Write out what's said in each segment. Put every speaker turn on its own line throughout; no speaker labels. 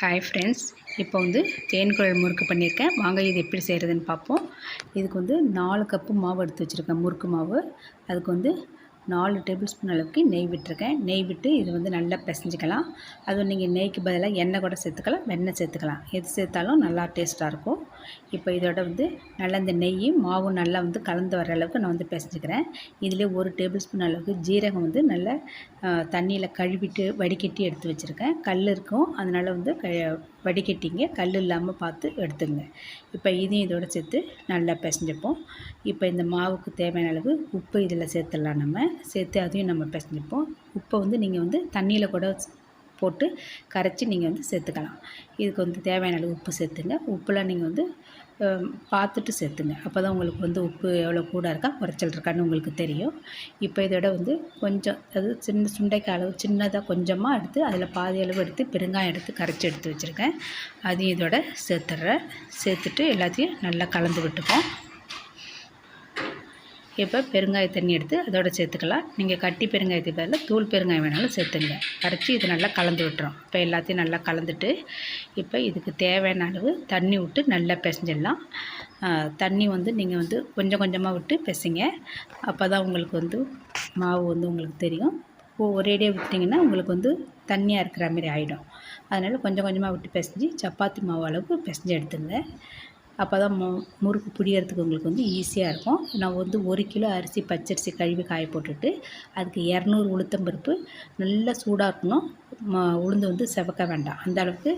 Hi friends இப்போ வந்து தேன் குழல் முறுக்கு பண்ணியிருக்கேன். வாங்க இது எப்படி செய்கிறதுன்னு பார்ப்போம். இதுக்கு வந்து நாலு கப்பு மாவு எடுத்து வச்சுருக்கேன் முறுக்கு மாவு. அதுக்கு வந்து நாலு டேபிள் ஸ்பூன் அளவுக்கு நெய் விட்டுருக்கேன். நெய் விட்டு இது வந்து நல்லா பிசைஞ்சிக்கலாம். அதுவும் நீங்கள் நெய்க்கு பதிலாக எண்ணெய் கூட சேர்த்துக்கலாம் வெண்ணெய் சேர்த்துக்கலாம். எது சேர்த்தாலும் நல்லா டேஸ்ட்டாக இருக்கும். இப்போ இதோட வந்து நல்லா இந்த நெய்யும் மாவும் நல்லா வந்து கலந்து வர அளவுக்கு நான் வந்து பிசைஞ்சிக்கிறேன். இதிலே ஒரு டேபிள் ஸ்பூன் அளவுக்கு ஜீரகம் வந்து நல்லா தண்ணியில் கழுவிட்டு வடிகட்டி எடுத்து வச்சுருக்கேன். கல் இருக்கும். அதனால் வந்து க வடிகட்டிங்க. கல் இல்லாமல் பார்த்து எடுத்துங்க. இப்போ இதையும் இதோட சேர்த்து நல்லா பிசைஞ்சுப்போம். இப்போ இந்த மாவுக்கு தேவையான அளவு உப்பு இதில் சேர்த்துடலாம் நம்ம. சேர்த்து அதையும் நம்ம பிசைஞ்சுப்போம். உப்பை வந்து நீங்கள் வந்து தண்ணியில் கூட போட்டு கரைச்சி நீங்கள் வந்து சேர்த்துக்கலாம். இதுக்கு வந்து தேவையான அளவு உப்பு சேர்த்துங்க. உப்புலாம் நீங்கள் வந்து பார்த்துட்டு சேர்த்துங்க. அப்போ தான் உங்களுக்கு வந்து உப்பு எவ்வளோ கூட இருக்கா குறைச்சல் இருக்கான்னு உங்களுக்கு தெரியும். இப்போ இதோட வந்து கொஞ்சம் அது சின்ன சுண்டைக்காய் அளவு சின்னதாக கொஞ்சமாக எடுத்து அதில் பாதி அளவு எடுத்து பெருங்காயம் எடுத்து கரைச்சி எடுத்து வச்சுருக்கேன். அதையும் இதோட சேர்த்துட்றேன். சேர்த்துட்டு எல்லாத்தையும் நல்லா கலந்து விட்டுப்போம். இப்போ பெருங்காய தண்ணி எடுத்து அதோட சேர்த்துக்கலாம். நீங்கள் கட்டி பெருங்காயத்தை பதில் தூள் பெருங்காயம் வேணாலும் சேர்த்துங்க. கரைச்சி இது நல்லா கலந்து விட்டுறோம் இப்போ எல்லாத்தையும் நல்லா கலந்துட்டு இப்போ இதுக்கு தேவையான அளவு தண்ணி விட்டு நல்லா பிசைஞ்சிடலாம். தண்ணி வந்து நீங்கள் வந்து கொஞ்சம் கொஞ்சமாக விட்டு பிசைங்க. அப்போ தான் உங்களுக்கு வந்து மாவு வந்து உங்களுக்கு தெரியும். ஒரேடியாக விட்டிங்கன்னா உங்களுக்கு வந்து தண்ணியாக இருக்கிற மாதிரி ஆகிடும் அதனால் கொஞ்சம் கொஞ்சமாக விட்டு பிசைஞ்சு சப்பாத்தி மாவு அளவுக்கு பிசைஞ்சு எடுத்துங்க அப்போ தான் மு முறுக்கு பிடிக்கிறதுக்கு உங்களுக்கு வந்து ஈஸியாக இருக்கும். நான் வந்து ஒரு கிலோ அரிசி பச்சரிசி கழுவி காய போட்டுட்டு அதுக்கு இரநூறு உளுத்தம்பருப்பு நல்லா சூடாக இருக்கணும். உளுந்து வந்து செவக்க வேண்டாம். அந்த அளவுக்கு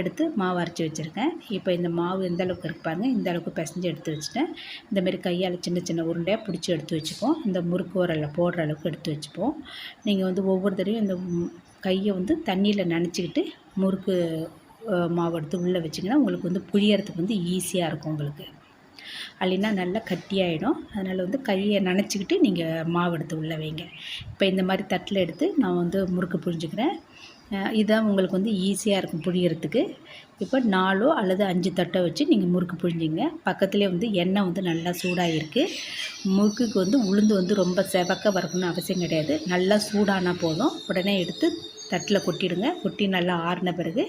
எடுத்து மாவு அரைச்சி வச்சுருக்கேன். இப்போ இந்த மாவு எந்த அளவுக்கு இருப்பாங்க இந்த அளவுக்கு பிசைஞ்சு எடுத்து வச்சுட்டேன். இந்தமாரி கையால் சின்ன சின்ன உருண்டையாக பிடிச்சி எடுத்து வச்சுப்போம் இந்த முறுக்கு உரலில் போடுற அளவுக்கு எடுத்து வச்சுப்போம். நீங்கள் வந்து ஒவ்வொரு தடையும் இந்த கையை வந்து தண்ணியில் நனைச்சிக்கிட்டு முறுக்கு மாவு எடுத்து உள்ளே வச்சிங்கன்னா உங்களுக்கு வந்து புழியறதுக்கு வந்து ஈஸியாக இருக்கும் உங்களுக்கு. அல்லினா நல்லா கட்டியாயிடும். அதனால் வந்து கையை நனைச்சிக்கிட்டு நீங்கள் மாவு எடுத்து உள்ளே வைங்க. இப்போ இந்த மாதிரி தட்டில் எடுத்து நான் வந்து முறுக்கு புழிஞ்சிக்கிறேன் இதுதான் உங்களுக்கு வந்து ஈஸியாக இருக்கும் புழியறதுக்கு. இப்போ நாலோ அல்லது அஞ்சு தட்டை வச்சு நீங்கள் முறுக்கு புழிஞ்சிங்க பக்கத்துலேயே வந்து எண்ணெய் வந்து நல்லா சூடாக இருக்குது முறுக்குக்கு வந்து உளுந்து வந்து ரொம்ப செவக்க வரணும்னு அவசியம் கிடையாது. நல்லா சூடானால் போதும். உடனே எடுத்து தட்டில் கொட்டிடுங்க. கொட்டி நல்லா ஆறின பிறகு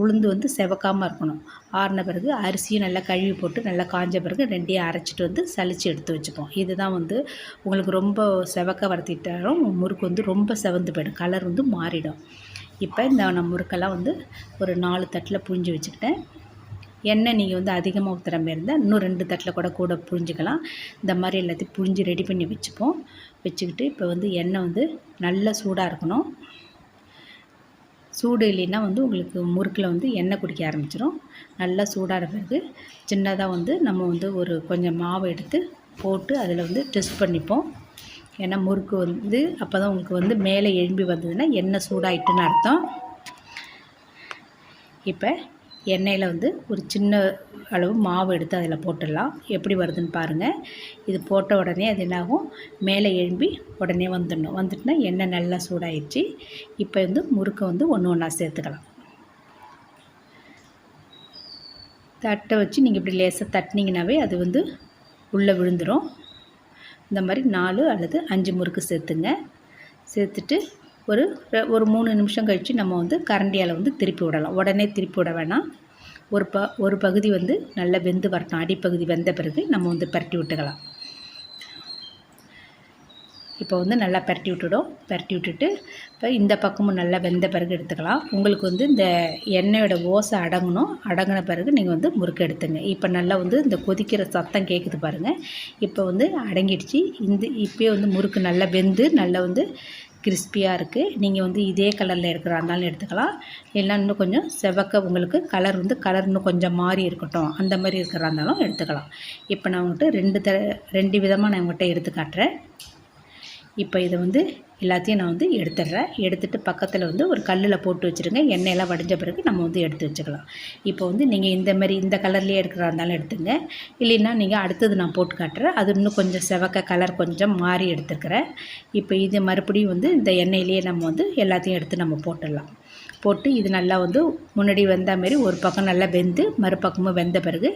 உளுந்து வந்து செவக்காமல் இருக்கணும். ஆறின பிறகு அரிசியும் நல்லா கழுவி போட்டு நல்லா காஞ்ச பிறகு ரெண்டையும் அரைச்சிட்டு வந்து சளிச்சு எடுத்து வச்சுப்போம். இதுதான் வந்து உங்களுக்கு ரொம்ப செவக்க வரத்திட்டாலும் முறுக்கு வந்து ரொம்ப செவந்து போயிடும். கலர் வந்து மாறிடும். இப்போ இந்த நான் முறுக்கெல்லாம் வந்து ஒரு நாலு தட்டில் புழிஞ்சு வச்சுக்கிட்டேன். எண்ணெய் நீங்கள் வந்து அதிகமாக ஊற்றுற மாதிரி இருந்தால் இன்னும் ரெண்டு தட்டில் கூட கூட புழிஞ்சிக்கலாம். இந்த மாதிரி எல்லாத்தையும் புழிஞ்சு ரெடி பண்ணி வச்சுப்போம். வச்சுக்கிட்டு இப்போ வந்து எண்ணெய் வந்து நல்லா சூடாக இருக்கணும். சூடு இல்லைன்னா வந்து உங்களுக்கு முறுக்கில் வந்து எண்ணெய் குடிக்க ஆரம்பிச்சிடும் நல்லா சூடான பிறகு சின்னதாக வந்து நம்ம வந்து ஒரு கொஞ்சம் மாவு எடுத்து போட்டு அதில் வந்து டெஸ்ட் பண்ணிப்போம். ஏன்னா முறுக்கு வந்து அப்போ தான் உங்களுக்கு வந்து மேலே எழும்பி வந்ததுன்னா எண்ணெய் சூடாயிட்டுன்னு அர்த்தம். இப்போ எண்ணெயில் வந்து ஒரு சின்ன அளவு மாவு எடுத்து அதில் போட்டுடலாம். எப்படி வருதுன்னு பாருங்கள் இது போட்ட உடனே அது என்னாகும்? மேலே எழும்பி உடனே வந்துடணும். வந்துட்டுனா எண்ணெய் நல்லா சூடாயிடுச்சு. இப்போ வந்து முறுக்கை வந்து ஒன்று ஒன்றா சேர்த்துக்கலாம். தட்டை வச்சு நீங்கள் இப்படி லேசாக தட்டினீங்கனாவே அது வந்து உள்ளே விழுந்துடும் இந்த மாதிரி நாலு அல்லது அஞ்சு முறுக்கு சேர்த்துங்க. சேர்த்துட்டு ஒரு ஒரு மூணு நிமிஷம் கழித்து நம்ம வந்து கரண்டியால் வந்து திருப்பி விடலாம். உடனே திருப்பி விட வேணாம். ஒரு ப ஒரு பகுதி வந்து நல்லா வெந்து வரட்டும். அடிப்பகுதி வெந்த பிறகு நம்ம வந்து பரட்டி விட்டுக்கலாம். இப்போ வந்து நல்லா பரட்டி விட்டுடும் பரட்டி விட்டுட்டு இப்போ இந்த பக்கமும் நல்லா வெந்த பிறகு எடுத்துக்கலாம். உங்களுக்கு வந்து இந்த எண்ணெயோட ஓசை அடங்கணும். அடங்கின பிறகு நீங்கள் வந்து முறுக்கு எடுத்துங்க. இப்போ நல்லா வந்து இந்த கொதிக்கிற சத்தம் கேட்குது பாருங்கள் இப்போ வந்து அடங்கிடுச்சு. இந்த இப்போயே வந்து முறுக்கு நல்லா வெந்து நல்லா வந்து கிறிஸ்பியாக இருக்குது நீங்கள் வந்து இதே கலரில் இருக்கிறா இருந்தாலும் எடுத்துக்கலாம். இல்லைன்னா இன்னும் கொஞ்சம் செவக்க உங்களுக்கு கலர் வந்து கலர் இன்னும் கொஞ்சம் மாறி இருக்கட்டும். அந்த மாதிரி இருக்கிறா இருந்தாலும் எடுத்துக்கலாம். இப்போ நான் உங்கள்கிட்ட ரெண்டு த ரெண்டு விதமாக நான் உங்கள்கிட்ட எடுத்து காட்டுறேன். இப்போ இதை வந்து எல்லாத்தையும் நான் வந்து எடுத்துடுறேன். எடுத்துகிட்டு பக்கத்தில் வந்து ஒரு கல்லில் போட்டு வச்சுருங்க. எண்ணெயெல்லாம் வடிஞ்ச பிறகு நம்ம வந்து எடுத்து வச்சுக்கலாம். இப்போ வந்து நீங்கள் இந்த மாதிரி இந்த கலர்லேயே எடுக்கிறா இருந்தாலும் எடுத்துங்க. இல்லைன்னா நீங்கள் அடுத்தது நான் போட்டு காட்டுறேன். அது இன்னும் கொஞ்சம் செவக்க கலர் கொஞ்சம் மாறி எடுத்துக்கிறேன் இப்போ இது மறுபடியும் வந்து இந்த எண்ணெயிலேயே நம்ம வந்து எல்லாத்தையும் எடுத்து நம்ம போட்டுடலாம். போட்டு இது நல்லா வந்து முன்னாடி வெந்த மாரி ஒரு பக்கம் நல்லா வெந்து மறுபக்கமும் வெந்த பிறகு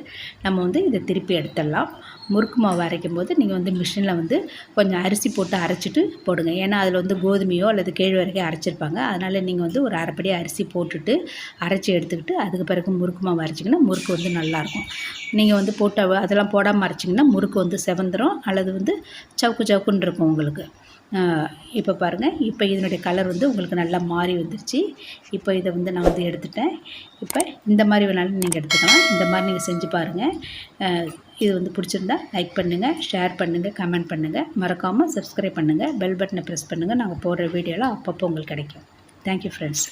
நம்ம வந்து இதை திருப்பி எடுத்துடலாம். முறுக்கு மாவு அரைக்கும் போது நீங்கள் வந்து மிஷினில் வந்து கொஞ்சம் அரிசி போட்டு அரைச்சிட்டு போடுங்க. ஏன்னா அதில் வந்து கோதுமையோ அல்லது கேழ்வரகையோ அரைச்சிருப்பாங்க. அதனால் நீங்கள் வந்து ஒரு அரைப்படி அரிசி போட்டுட்டு அரைச்சி எடுத்துக்கிட்டு அதுக்கு பிறகு முறுக்கு மாவு அரைச்சிங்கன்னா முறுக்கு வந்து நல்லாயிருக்கும். நீங்கள் வந்து போட்ட அதெல்லாம் போடாமல் அரைச்சிங்கன்னா முறுக்கு வந்து செவந்துடும் அல்லது வந்து சவுக்கு சவுக்குன்னு இருக்கும் உங்களுக்கு. இப்போ பாருங்கள் இப்போ இதனுடைய கலர் வந்து உங்களுக்கு நல்லா மாறி வந்துருச்சு. இப்போ இதை வந்து நான் வந்து எடுத்துட்டேன். இப்போ இந்த மாதிரி வேணாலும் நீங்கள் எடுத்துக்கலாம். இந்த மாதிரி நீங்கள் செஞ்சு பாருங்கள் இது வந்து பிடிச்சிருந்தா லைக் பண்ணுங்கள் ஷேர் பண்ணுங்கள் கமெண்ட் பண்ணுங்கள் மறக்காமல் சப்ஸ்கிரைப் பண்ணுங்கள் பெல் பட்டனை ப்ரெஸ் பண்ணுங்கள் நாங்கள் போடுற வீடியோலாம் அப்பப்போ உங்களுக்கு கிடைக்கும். Thank you friends